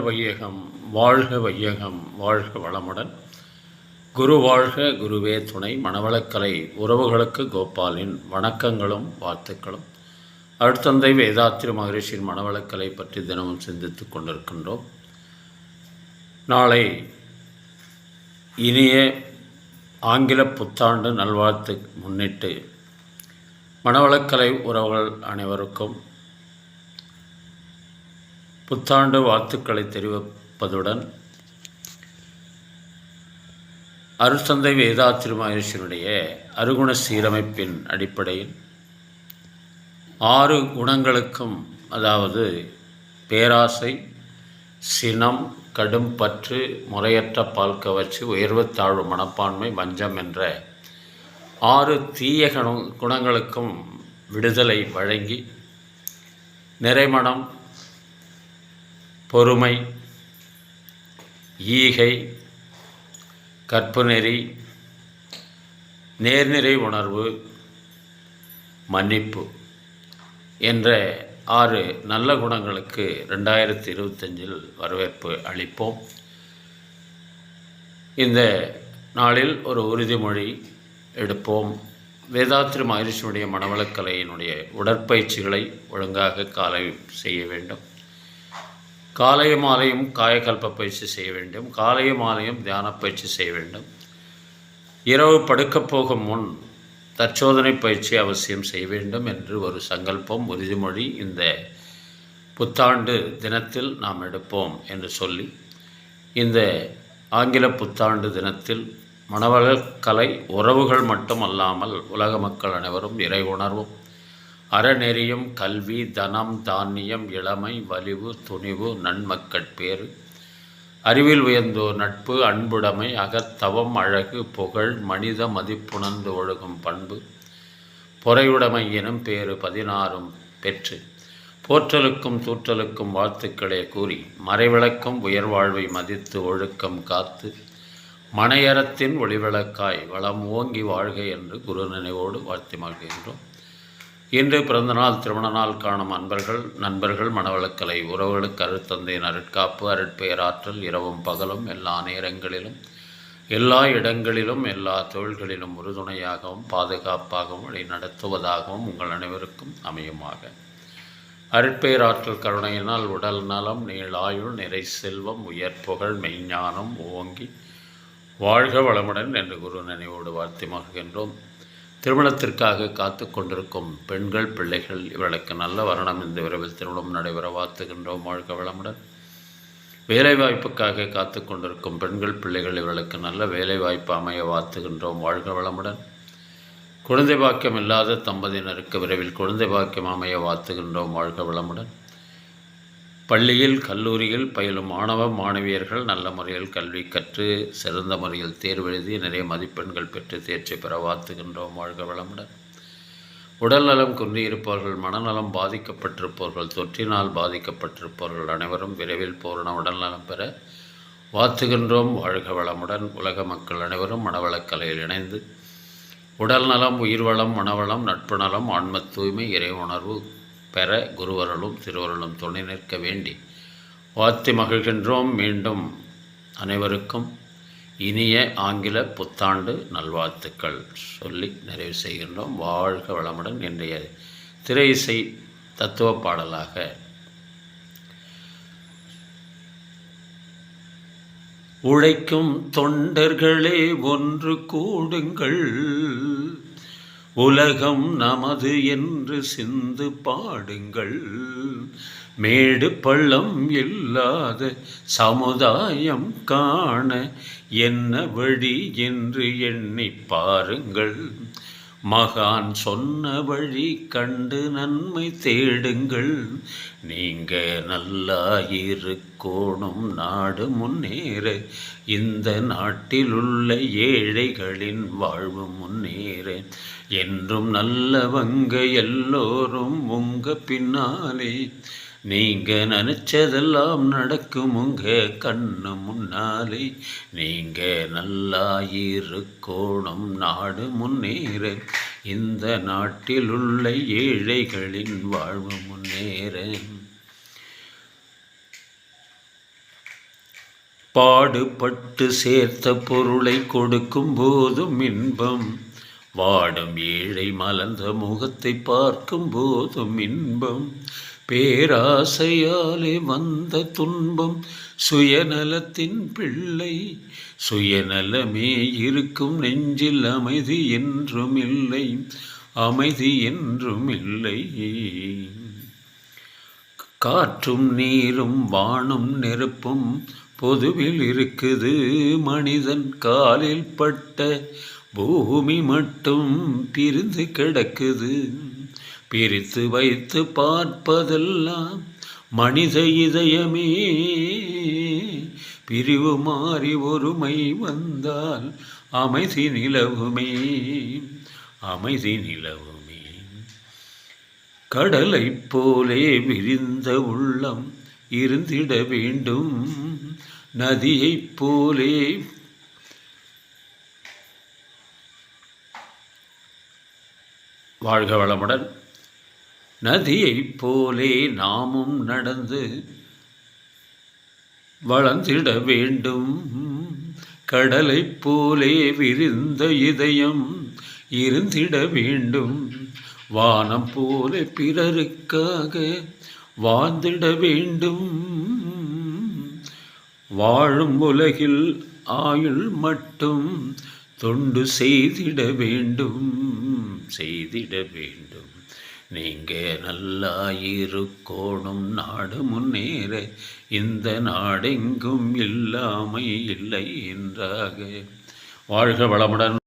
வையகம் வாழ்க வையகம் வாழ்க வளமுடன். குரு வாழ்க குருவே துணை மணவளக்கலை உறவுகளுக்கு கோபாலின் வணக்கங்களும் வாழ்த்துக்களும். அடுத்தந்தை வேதாத்திரி மகரிஷியின் மணவளக்கலை பற்றி தினமும் சிந்தித்துக் கொண்டிருக்கின்றோம். நாளை இனிய ஆங்கில புத்தாண்டு நல்வாழ்த்து முன்னிட்டு மணவளக்கலை உறவுகள் அனைவருக்கும் புத்தாண்டு வாழ்த்துக்களை தெரிவிப்பதுடன் அருட்தந்தை வேதாத்திரி மகரிஷியினுடைய அருகுண சீரமைப்பின் அடிப்படையில் ஆறு குணங்களுக்கும் அதாவது பேராசை சினம் கடும் பற்று முறையற்ற பால் கவர்ச்சி உயர்வு தாழ்வு மனப்பான்மை வஞ்சம் என்ற ஆறு தீய குணங்களுக்கும் விடுதலை வழங்கி நிறைமணம் பொறுமை ஈகை கற்புநெறி நேர்நிறை உணர்வு மன்னிப்பு என்ற ஆறு நல்ல குணங்களுக்கு ரெண்டாயிரத்தி இருபத்தஞ்சில் வரவேற்பு அளிப்போம். இந்த நாளில் ஒரு உறுதிமொழி எடுப்போம். வேதாத்திரி மகரிஷியுடைய மனவளக்கலையினுடைய உடற்பயிற்சிகளை ஒழுங்காக காலை செய்ய வேண்டும். காலையும் மாலையும் காயக்கல்ப பயிற்சி செய்ய வேண்டும். காலையும் மாலையும் தியான பயிற்சி செய்ய வேண்டும். இரவு படுக்கப் போகும் முன் தற்சோதனை பயிற்சி அவசியம் செய்ய வேண்டும் என்று ஒரு சங்கல்பம் உறுதிமொழி இந்த புத்தாண்டு தினத்தில் நாம் எடுப்போம் என்று சொல்லி இந்த ஆங்கில புத்தாண்டு தினத்தில் மணவளக்கலை உறவுகள் மட்டும் அல்லாமல் உலக மக்கள் அனைவரும் இறை உணர்வும் அறநெறியும் கல்வி தனம் தானியம் இளமை வலிவு துணிவு நன்மக்கட்பேறு அறிவில் உயர்ந்தோர் நட்பு அன்புடைமை அகத்தவம் அழகு புகழ் மனித மதிப்புணர்ந்து ஒழுகும் பண்பு. பொறையுடைமை எனும் பேறு பதினாறும் பெற்று போற்றலுக்கும் தூற்றலுக்கும் வாழ்த்துக்களே கூறி மறைவிளக்கும் உயர்வாழ்வை மதித்து ஒழுக்கம் காத்து மனையறத்தின் ஒளிவிளக்காய் வளம் ஓங்கி வாழ்க என்று குரு நினைவோடு வாழ்த்தி மகிழ்கின்றோம். இன்று பிறந்தநாள் திருமண நாள் காணும் அன்பர்கள் நண்பர்கள் மனவளக்கலை உறவுகளுக்கு அருத்தந்தையின் அருட்காப்பு அருட்பெயராற்றல் இரவும் பகலும் எல்லா நேரங்களிலும் எல்லா இடங்களிலும் எல்லா தொழில்களிலும் உறுதுணையாகவும் பாதுகாப்பாகவும் வழி நடத்துவதாகவும் உங்கள் அனைவருக்கும் அமையுமாக. அருட்பெயராற்றல் கருணையினால் உடல் நலம் நீளாயுள் நிறை செல்வம் உயர் புகழ் மெய்ஞானம் ஓங்கி வாழ்க வளமுடன் என்று குரு நினைவோடு வாழ்த்தி மகிழ்கின்றோம். திருமணத்திற்காக காத்து கொண்டிருக்கும் பெண்கள் பிள்ளைகள் இவர்களுக்கு நல்ல வரணம் இந்த விரைவில் திருமணம் நடைபெற வாழ்த்துகின்றோம். வாழ்க வளமுடன். வேலைவாய்ப்புக்காக காத்து கொண்டிருக்கும் பெண்கள் பிள்ளைகள் இவர்களுக்கு நல்ல வேலைவாய்ப்பு அமைய வாழ்த்துகின்றோம். வாழ்க வளமுடன். குழந்தை பாக்கியம் இல்லாத தம்பதியினருக்கு விரைவில் குழந்தை பாக்கியம் அமைய வாழ்த்துகின்றோம். வாழ்க வளமுடன். பள்ளியில் கல்லூரியில் பயிலும் மாணவ மாணவியர்கள் நல்ல முறையில் கல்வி கற்று சிறந்த முறையில் தேர்வு எழுதி நிறைய மதிப்பெண்கள் பெற்று தேர்ச்சி பெற வாழ்த்துகின்றோம். வாழ்க வளமுடன். உடல் நலம் குன்றியிருப்பவர்கள் மனநலம் பாதிக்கப்பட்டிருப்பவர்கள் தொற்றினால் பாதிக்கப்பட்டிருப்பவர்கள் அனைவரும் விரைவில் பூரண உடல்நலம் பெற வாழ்த்துகின்றோம். வாழ்க வளமுடன். உலக மக்கள் அனைவரும் மனவளக்கலையில் இணைந்து உடல் நலம் உயிர்வளம் மனவளம் நட்பு நலம் ஆன்ம தூய்மை இறை உணர்வு பெற குருவருளும் திருவருளும் துணை நிற்க வேண்டி வாழ்த்தி மகிழ்கின்றோம் மீண்டும் அனைவருக்கும் இனிய ஆங்கில புத்தாண்டு நல்வாழ்த்துக்கள் சொல்லி நிறைவு செய்கின்றோம். வாழ்க வளமுடன் இன்றைய திரை இசை தத்துவ பாடலாக உழைக்கும் தொண்டர்களே ஒன்று கூடுங்கள். உலகம் நமது என்று சிந்து பாடுங்கள். மேடு பள்ளம் இல்லாத சமுதாயம் காண என்ன வழி என்று எண்ணி பாருங்கள். மகான் சொன்ன வழி கண்டு நன்மை தேடுங்கள். நீங்க நல்லா இருக்கோணும் நாடு முன்னேற. இந்த நாட்டில் உள்ள ஏழைகளின் வாழ்வு முன்னேற. என்றும் நல்லவங்க எல்லோரும் உங்க பின்னாலே. நீங்கள் நினச்சதெல்லாம் நடக்கும் உங்கள் கண்ணு முன்னாலே. நீங்க நல்லா இருக்கோணும் நாடு முன்னேற. இந்த நாட்டில் உள்ள ஏழைகளின் வாழ்வு முன்னேற. பாடுபட்டு சேர்த்த பொருளை கொடுக்கும் போதும் இன்பம். வாடும் ஏழை மலர்ந்த முகத்தை பார்க்கும் போதும் இன்பம். பேராசையாலே வந்த துன்பம் சுயநலத்தின் பிள்ளை. சுயநலமே இருக்கும் நெஞ்சில் அமைதி என்றும் இல்லை. அமைதி என்றும் இல்லை. காற்றும் நீரும் வானும் நெருப்பும் பொதுவில் இருக்குது. மனிதன் காலில் பட்ட பூமி மட்டும் பிரிந்து கிடக்குது. பிரித்து வைத்து பார்ப்பதெல்லாம் மனித இதயமே. பிரிவு மாறி ஒருமை வந்தால் அமைதி நிலவுமே. அமைதி நிலவுமே. கடலைப் போலே விரிந்த உள்ளம் இருந்திட வேண்டும். நதியைப் போலே வாழ்க வளமுடன். நதியைப் போலே நாமும் நடந்து வளர்ந்திட வேண்டும். கடலைப் போலே விரிந்த இதயம் இருந்திட வேண்டும். வானம் போல பிறருக்காக வாழ்ந்திட வேண்டும். வாழும் உலகில் ஆயுள் மட்டும் தொண்டு செய்திட வேண்டும். செய்திட வேண்டும். நீங்க நல்லா இருக்கோணும் நாடு முன்னேற. இந்த நாடெங்கும் இல்லாமை இல்லை என்றாக. வாழ்க வளமுடன்.